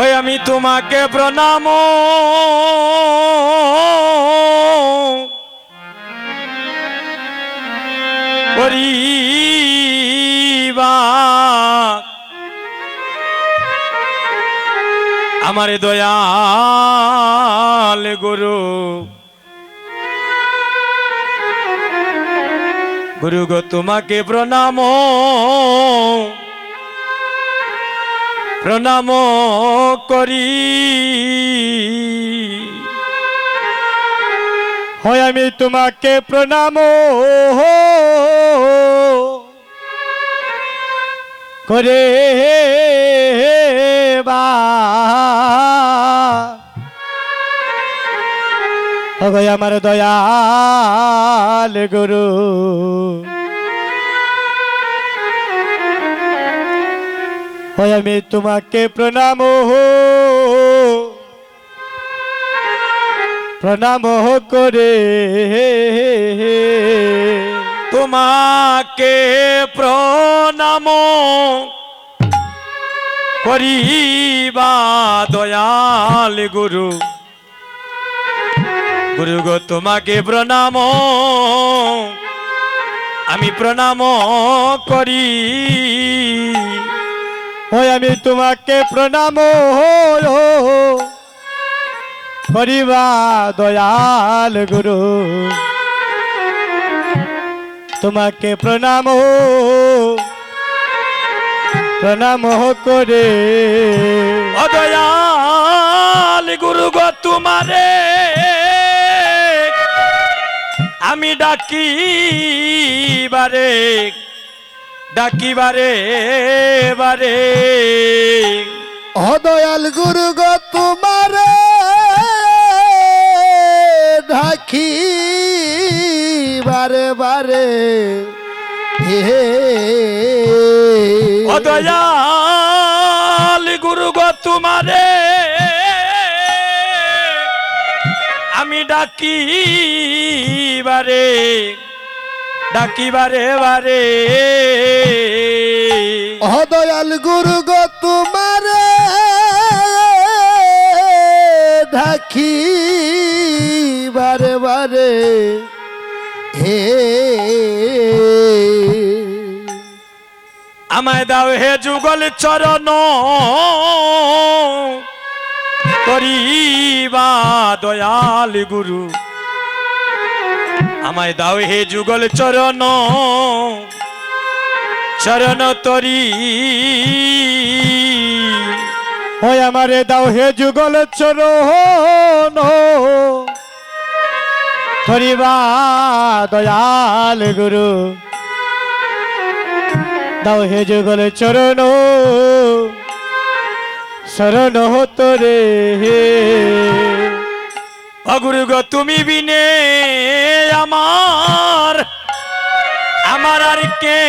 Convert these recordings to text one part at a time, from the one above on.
ওই আমি তোমাকে প্রণাম। করিবা আমার দয়াল গুরু। গুরু তোমাকে প্রণাম। প্রণাম করি। হয় আমি তোমাকে প্রণাম। করে বা। আমার দয়াল গুরু। হয় আমি তোমাকে প্রণাম প্রণাম করে। তোমাকে প্রণাম করিবা দয়াল গুরু। গুরু গো, তোমাকে প্রণাম। আমি প্রণাম করি। হয় আমি তোমাকে প্রণাম করিবা দয়াল গুরু। তোমাকে প্রণাম প্রণাম করে। ও দয়াল গুরু গো তোমারে, আমি ডাকি বারে। ডাকি বারে। বারে অদয়াল গুরু গো তোমার ঢাকি বারে। বারে হে গুরু গো তোমারে আমি ডাকি বারে ডাকি বারে। বারে অদয়াল গুরু গো তোমার ঢাকি বারে বারে। হে আমায় দাও হে যুগল চরণ। করিবা দয়াল গুরু। আমায় দাও হে যুগল চরণ। চরণ তরি। ওই আমারে দাও হে যুগল চরণ। ধরিবা দয়াল গুরু। দাও হে যুগল চরণ। শরণ তোরে হে অগুরু গো, তুমি বিনে আমার আর কে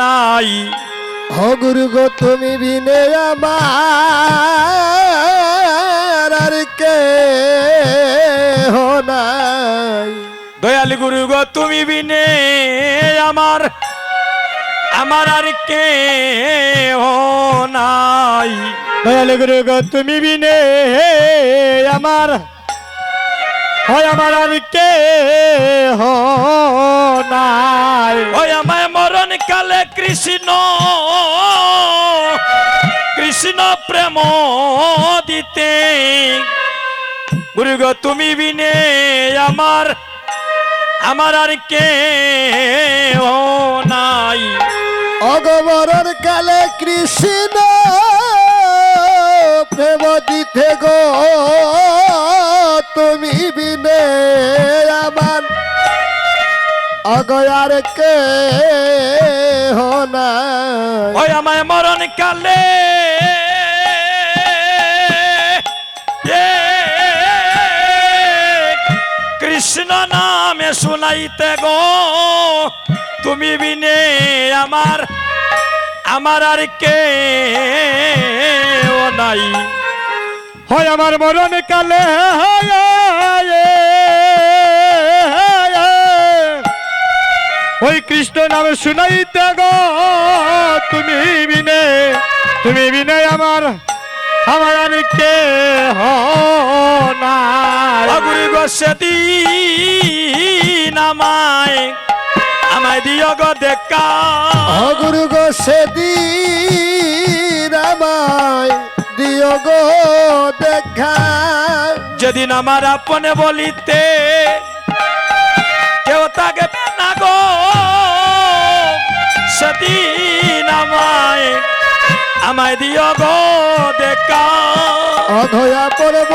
নাই। হ গুরু গো তুমি বিনে আমার আর কে হো নাই। দয়াল গুরু গো তুমি বিনে আমার আমার আর কে নাই। দয়াল গুরু গো তুমি বিনে আমার হয় আমার আর কে নাই। ওই আমায় মরণ কালে কৃষ্ণ কৃষ্ণ প্রেম দিতে। গুরু গো তুমি বিনে আমার আমার আর কে নাই। অগমরণ কালে কৃষ্ণ প্রেম দিতে গো। বিনে আমার অগয়ার কে হো নাই। ওই আমায় মরণ কালে কৃষ্ণ নামে শুনাইতে গো, তুমি বিনে আমার আমার আর কে ও নাই। হয় আমার মরণ কালে ওই কৃষ্ণ নামে শুনাইতে গো তুমি বিনে তুমি বিনে আমার আমার আর কে নাই। অগুরি গো সেদিন আমায় আমায় দিও গো দেখা। গুরু গো সেদিন আমায় দিও গো দেখা। যেদিন আমার আপনে বলিতে কেউ তাকে না গো সেদিন আমায় আমায় দিও গো দেখা। অধয়া পড়ব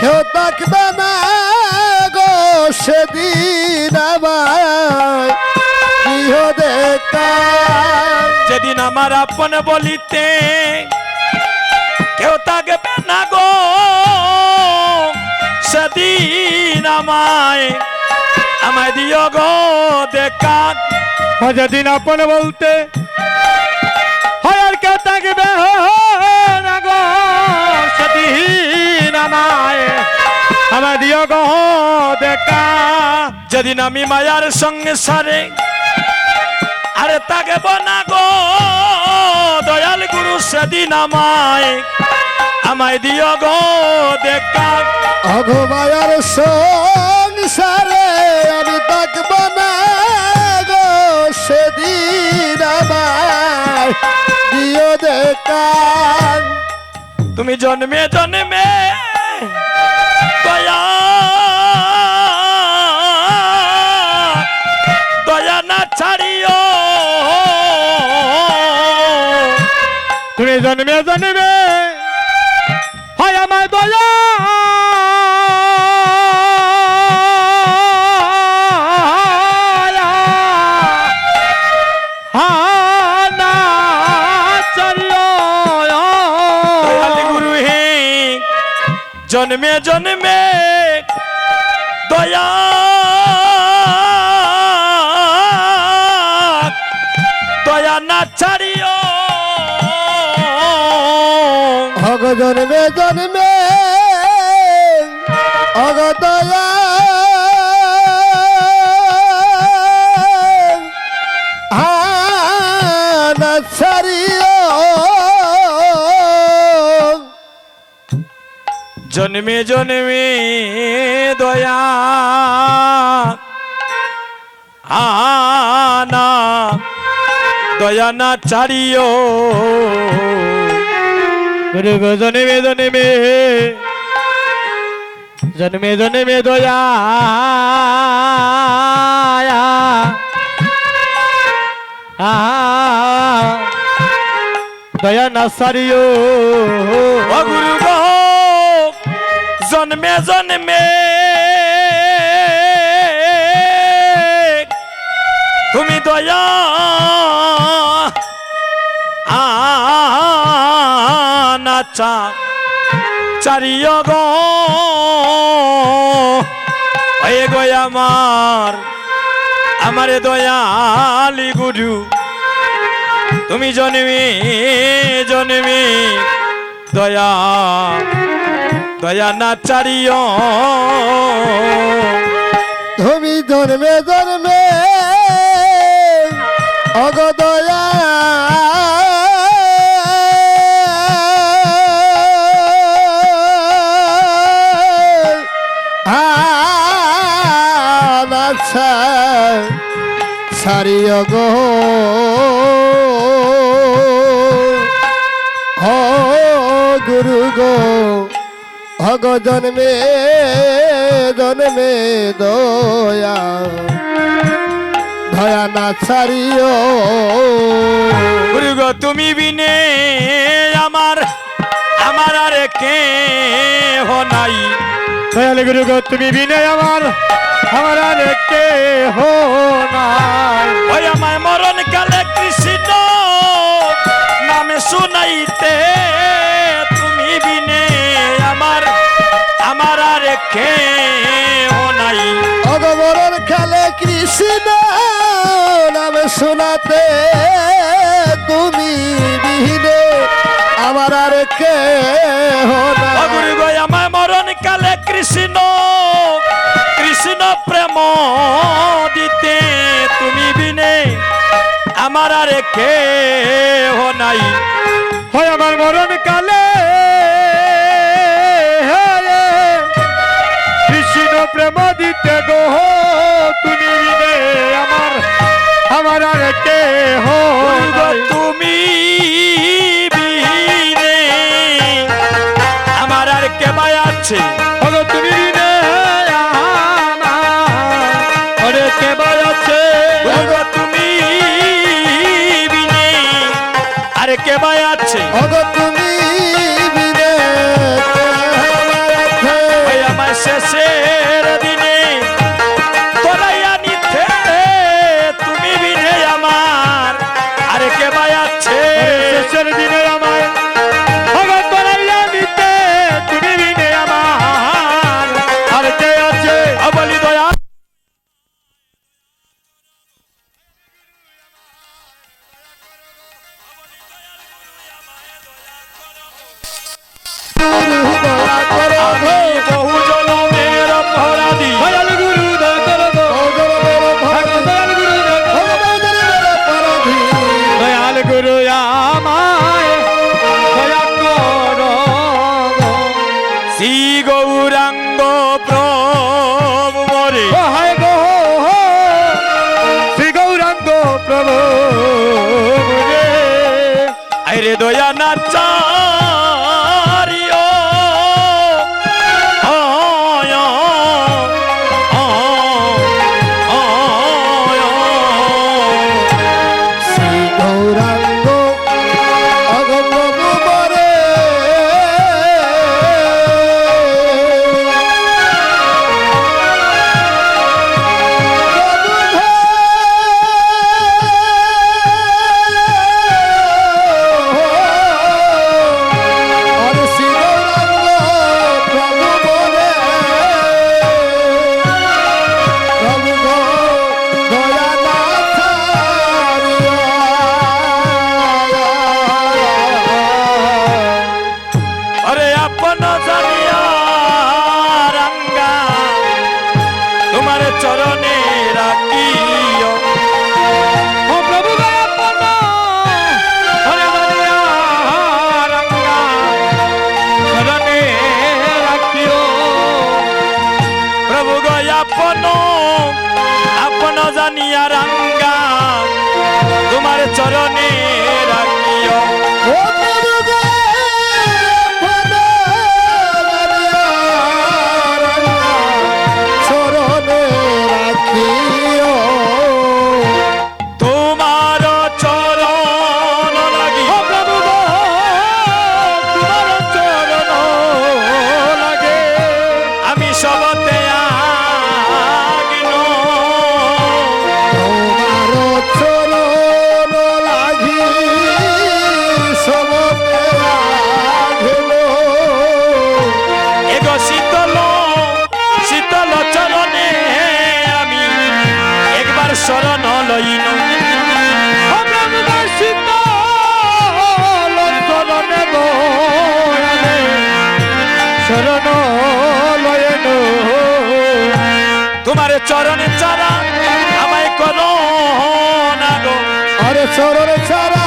কেউ থাকবে না গো সেদিন আমায়। দিও দেখা। যেদিন আমার আপনে বলিতে কেউ তাকে না গো সেদিন আমায় আমায় দিও গো দেখা। যেদিন আপন বলতে হয় আর কেউ থাকবে না গো সেদিন আমায় আমার দিও গো দেখা। যেদিন আমি মায়ার সঙ্গে সারে আরে তাকে বনা গো দয়াল গুরু সেদিন আমায়। আমায় দিও গো দেখা অঘমায়ার সংসারে আমি থাকব না গো সেদিন আমায় দিও দেখা তুমি জন্মে জন্মে দয়া দয়া না ছাড়িও। তুমি জন্মে জন্মে হয় আমার দয়া জন্মে জন্মে দয়া দয়া না ছাড়িও। জন্মে জন্মে জন্মে জন্মে দয়া আনা দয়া না ছাড়িও। গুরু গো জন্মে জন্মে জন্মে জন্মে দয়া দয়া না সারিও ও গুরু গো জন্মে জন্মে তুমি আনাচা চারিয় গো ওয়ে গো আমার, আমারে দয়ালি গুরু। তুমি জন্মে জন্মে দয়া দয়া না চারিও তুমি জন্মে জন্মে, অগ সারিয় গো। ও গুরু গো, ভগ জন্মে জন্মে দয়া। দয়া না ছাড়িও। গুরু গো, তুমি বিনে আমার আমার আর কে হো নাই। দয়াল গুরু গো তুমি বিনে আমার আমার আর কে হো নাই। ওই আমার মরণ কালে কৃষ্ণ নামে শুনাইতে তুমি বিনে আমার আমার আর কে হো নাই। অগমরণ খেলে কৃষ্ণ নামে শোনাতে আমার আর কে হো নাই। হয় আমার মরণ কালে কৃষ্ণ প্রেম দিতে গো, তুমি আমার আমার আর কে হো Chop, chop. আপন জানিয়া রাঙ্গা তোমার চরণে রাখ আরে চরণে চরণ আমায় করো না গো। আরে চরণে চরণ।